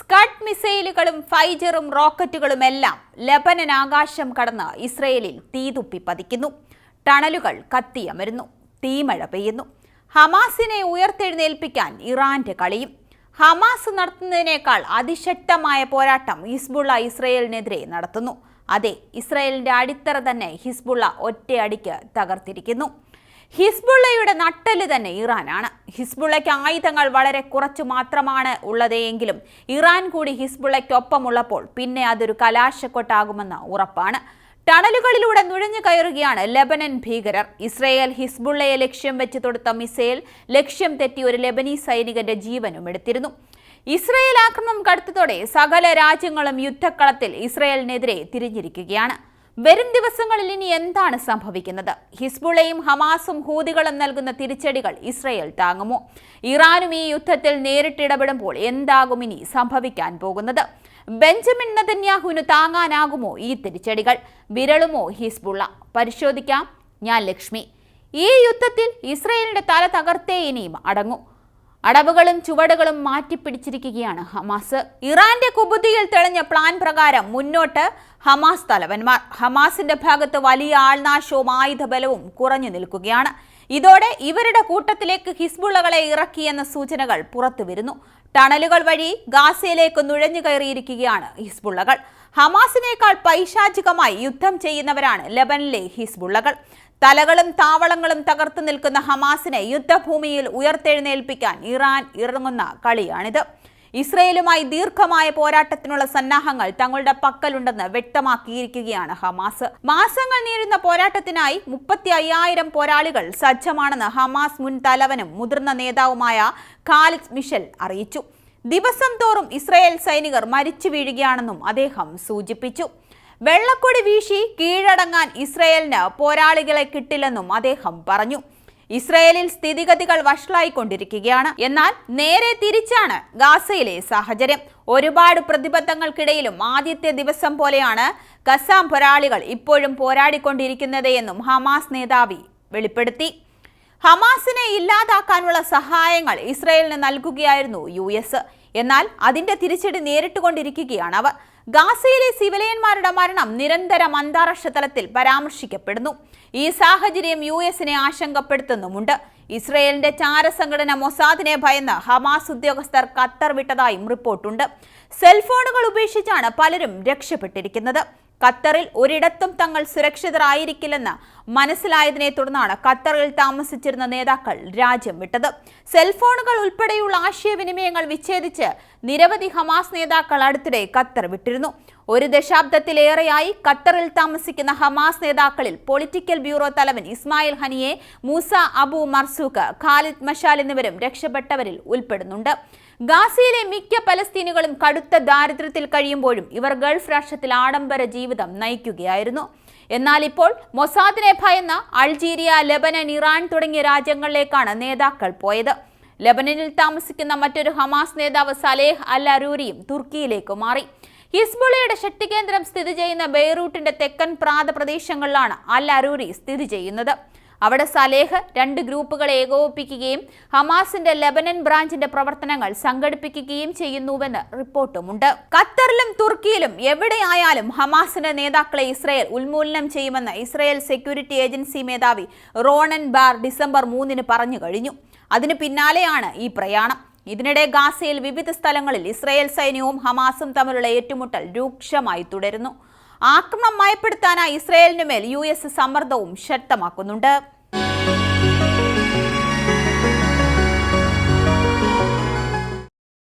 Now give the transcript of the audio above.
Scud മിസൈലുകളും ഫൈജറും റോക്കറ്റുകളും എല്ലാം Lebanon ആകാശം കടന്ന് ഇസ്രയേലിൽ തീതുപ്പി പതിക്കുന്നു. ടണലുകൾ കത്തിയമരുന്നു. തീമഴ പെയ്യുന്നു. ഹമാസിനെ ഉയർത്തെഴുന്നേൽപ്പിക്കാൻ ഇറാന്റെ കളിയും. ഹമാസ് നടത്തുന്നതിനേക്കാൾ അതിശക്തമായ പോരാട്ടം ഹിസ്ബുള്ള ഇസ്രയേലിനെതിരെ നടത്തുന്നു. അതെ ഇസ്രയേലിന്റെ അടിത്തറ തന്നെ ഹിസ്ബുള്ള ഒറ്റയടിക്ക് തകർത്തിരിക്കുന്നു. ഹിസ്ബുള്ളയുടെ നട്ടൽ തന്നെ ഇറാനാണ്. ഹിസ്ബുള്ളയ്ക്ക് ആയുധങ്ങൾ വളരെ കുറച്ചു മാത്രമാണ് ഉള്ളതെങ്കിലും ഇറാൻ കൂടി ഹിസ്ബുള്ളയ്ക്കൊപ്പമുള്ളപ്പോൾ പിന്നെ അതൊരു കലാശക്കൊട്ടാകുമെന്ന് ഉറപ്പാണ്. ടണലുകളിലൂടെ നുഴഞ്ഞു കയറുകയാണ് ലെബനൻ ഭീകരർ. ഇസ്രയേൽ ഹിസ്ബുള്ളയെ ലക്ഷ്യം വെച്ച് തൊടുത്ത മിസൈൽ ലക്ഷ്യം തെറ്റി ഒരു ലെബനീസ് സൈനികന്റെ ജീവനും എടുത്തിരുന്നു. ഇസ്രയേൽ ആക്രമണം കടുത്തതോടെ സകല രാജ്യങ്ങളും യുദ്ധക്കളത്തിൽ ഇസ്രയേലിനെതിരെ തിരിഞ്ഞിരിക്കുകയാണ്. വരും ദിവസങ്ങളിൽ ഇനി എന്താണ് സംഭവിക്കുന്നത്? ഹിസ്ബുളയും ഹമാസും ഹൂതികളും നൽകുന്ന തിരിച്ചടികൾ ഇസ്രയേൽ താങ്ങുമോ? ഇറാനും ഈ യുദ്ധത്തിൽ നേരിട്ടിടപെടുമ്പോൾ എന്താകും ഇനി സംഭവിക്കാൻ പോകുന്നത്? ബെഞ്ചമിൻ നതന്യാഹുവിന് താങ്ങാനാകുമോ ഈ തിരിച്ചടികൾ? വിരളുമോ ഹിസ്ബുള്ള? പരിശോധിക്കാം. ഞാൻ ലക്ഷ്മി. ഈ യുദ്ധത്തിൽ ഇസ്രയേലിന്റെ തല തകർത്തേ ഇനിയും അടങ്ങൂ. അടവുകളും ചുവടുകളും മാറ്റിപ്പിടിച്ചിരിക്കുകയാണ് ഹമാസ്. ഇറാന്റെ കുബുദ്ധിയിൽ തെളിഞ്ഞ പ്ലാൻ പ്രകാരം മുന്നോട്ട് ഹമാസ് തലവന്മാർ. ഹമാസിന്റെ ഭാഗത്ത് വലിയ ആൾനാശവും ആയുധബലവും കുറഞ്ഞു നിൽക്കുകയാണ്. ഇതോടെ ഇവരുടെ കൂട്ടത്തിലേക്ക് ഹിസ്ബുള്ളകളെ ഇറക്കിയെന്ന സൂചനകൾ പുറത്തുവരുന്നു ടണലുകൾ വഴി ഗാസയിലേക്ക് നുഴഞ്ഞു കയറിയിരിക്കുകയാണ് ഹിസ്ബുള്ളകൾ. ഹമാസിനേക്കാൾ പൈശാചികമായി യുദ്ധം ചെയ്യുന്നവരാണ് ലബനിലെ ഹിസ്ബുള്ളകൾ. തലകളും താവളങ്ങളും തകർത്തു നിൽക്കുന്ന ഹമാസിനെ യുദ്ധഭൂമിയിൽ ഉയർത്തെഴുന്നേൽപ്പിക്കാൻ ഇറാൻ ഇറങ്ങുന്ന കളിയാണിത്. ഇസ്രയേലുമായി ദീർഘമായ പോരാട്ടത്തിനുള്ള സന്നാഹങ്ങൾ തങ്ങളുടെ പക്കലുണ്ടെന്ന് വ്യക്തമാക്കിയിരിക്കുകയാണ് ഹമാസ്. മാസങ്ങൾ നേരിടുന്ന പോരാട്ടത്തിനായി മുപ്പത്തി അയ്യായിരം പോരാളികൾ സജ്ജമാണെന്ന് ഹമാസ് മുൻ തലവനും മുതിർന്ന നേതാവുമായ ഖാലിദ് മിഷൽ അറിയിച്ചു. ദിവസം തോറും ഇസ്രയേൽ സൈനികർ മരിച്ചു വീഴുകയാണെന്നും അദ്ദേഹം സൂചിപ്പിച്ചു. വെള്ളക്കൊടി വീശി കീഴടങ്ങാൻ ഇസ്രയേലിന് പോരാളികളെ കിട്ടില്ലെന്നും അദ്ദേഹം പറഞ്ഞു. ഇസ്രയേലിൽ സ്ഥിതിഗതികൾ വഷളായിക്കൊണ്ടിരിക്കുകയാണ്. എന്നാൽ നേരെ തിരിച്ചാണ് ഗാസയിലെ സാഹചര്യം. ഒരുപാട് പ്രതിബന്ധങ്ങൾക്കിടയിലും ആദ്യത്തെ ദിവസം പോലെയാണ് കസാം പോരാളികൾ ഇപ്പോഴും പോരാടിക്കൊണ്ടിരിക്കുന്നത് എന്നും ഹമാസ് നേതാവി വെളിപ്പെടുത്തി. ഹമാസിനെ ഇല്ലാതാക്കാനുള്ള സഹായങ്ങൾ ഇസ്രയേലിന് നൽകുകയായിരുന്നു യു എസ്. എന്നാൽ അതിന്റെ തിരിച്ചടി നേരിട്ടുകൊണ്ടിരിക്കുകയാണ് അവർ. ഗാസയിലെ സിവിലിയന്മാരുടെ മരണം നിരന്തരം അന്താരാഷ്ട്ര തലത്തിൽ പരാമർശിക്കപ്പെടുന്നു. ഈ സാഹചര്യം യു എസിനെ ആശങ്കപ്പെടുത്തുന്നുമുണ്ട്. ഇസ്രയേലിന്റെ ചാരസംഘടന മൊസാദിനെ ഭയന്ന് ഹമാസ് ഉദ്യോഗസ്ഥർ ഖത്തർ വിട്ടതായും റിപ്പോർട്ടുണ്ട്. സെൽഫോണുകൾ ഉപേക്ഷിച്ചാണ് പലരും രക്ഷപ്പെട്ടിരിക്കുന്നത്. ഖത്തറിൽ ഒരിടത്തും തങ്ങൾ സുരക്ഷിതരായിരിക്കില്ലെന്ന് മനസ്സിലായതിനെ തുടർന്നാണ് ഖത്തറിൽ താമസിച്ചിരുന്ന നേതാക്കൾ രാജ്യം വിട്ടത്. സെൽഫോണുകൾ ഉൾപ്പെടെയുള്ള ആശയവിനിമയങ്ങൾ വിച്ഛേദിച്ച് നിരവധി ഹമാസ് നേതാക്കൾ അടുത്തിടെ ഖത്തർ വിട്ടിരുന്നു. ഒരു ദശാബ്ദത്തിലേറെയായി ഖത്തറിൽ താമസിക്കുന്ന ഹമാസ് നേതാക്കളിൽ പൊളിറ്റിക്കൽ ബ്യൂറോ തലവൻ Ismail Haniyeh Musa Abu Marzouk Khaled Mashal എന്നിവരും രക്ഷപ്പെട്ടവരിൽ ഉൾപ്പെടുന്നുണ്ട്. ഗാസയിലെ മിക്ക പലസ്തീനുകളും കടുത്ത ദാരിദ്ര്യത്തിൽ കഴിയുമ്പോഴും ഇവർ ഗൾഫ് രാഷ്ട്രത്തിൽ ആഡംബര ജീവിതം നയിക്കുകയായിരുന്നു. എന്നാൽ ഇപ്പോൾ മൊസാദിനെ ഭയന്ന അൾജീരിയ ലെബനൻ ഇറാൻ തുടങ്ങിയ രാജ്യങ്ങളിലേക്കാണ് നേതാക്കൾ പോയത്. ലെബനനിൽ താമസിക്കുന്ന മറ്റൊരു ഹമാസ് നേതാവ് സലേഹ് അൽ അരൂരിയും തുർക്കിയിലേക്ക് മാറി. ഹിസ്ബുളയുടെ ശക്തി കേന്ദ്രം സ്ഥിതി ചെയ്യുന്ന ബെയ്റൂട്ടിന്റെ തെക്കൻ പ്രാന്തപ്രദേശങ്ങളിലാണ് അൽ അരൂരി സ്ഥിതി ചെയ്യുന്നത്. അവിടെ സലേഹ് രണ്ട് ഗ്രൂപ്പുകളെ ഏകോപിപ്പിക്കുകയും ഹമാസിന്റെ ലെബനൻ ബ്രാഞ്ചിന്റെ പ്രവർത്തനങ്ങൾ സംഘടിപ്പിക്കുകയും ചെയ്യുന്നുവെന്ന് റിപ്പോർട്ടുമുണ്ട്. ഖത്തറിലും തുർക്കിയിലും എവിടെയായാലും ഹമാസിന്റെ നേതാക്കളെ ഇസ്രയേൽ ഉന്മൂലനം ചെയ്യുമെന്ന് ഇസ്രയേൽ സെക്യൂരിറ്റി ഏജൻസി മേധാവി റോണൻ ബാർ ഡിസംബർ മൂന്നിന് പറഞ്ഞു കഴിഞ്ഞു. അതിന് പിന്നാലെയാണ് ഈ പ്രയാണം. ഇതിനിടെ ഗാസയിൽ വിവിധ സ്ഥലങ്ങളിൽ ഇസ്രയേൽ സൈന്യവും ഹമാസും തമ്മിലുള്ള ഏറ്റുമുട്ടൽ രൂക്ഷമായി തുടരുന്നു. ആക്രമണം മയപ്പെടുത്താനായി ഇസ്രയേലിന് മേൽ യു എസ് സമ്മർദ്ദവും ശക്തമാക്കുന്നുണ്ട്.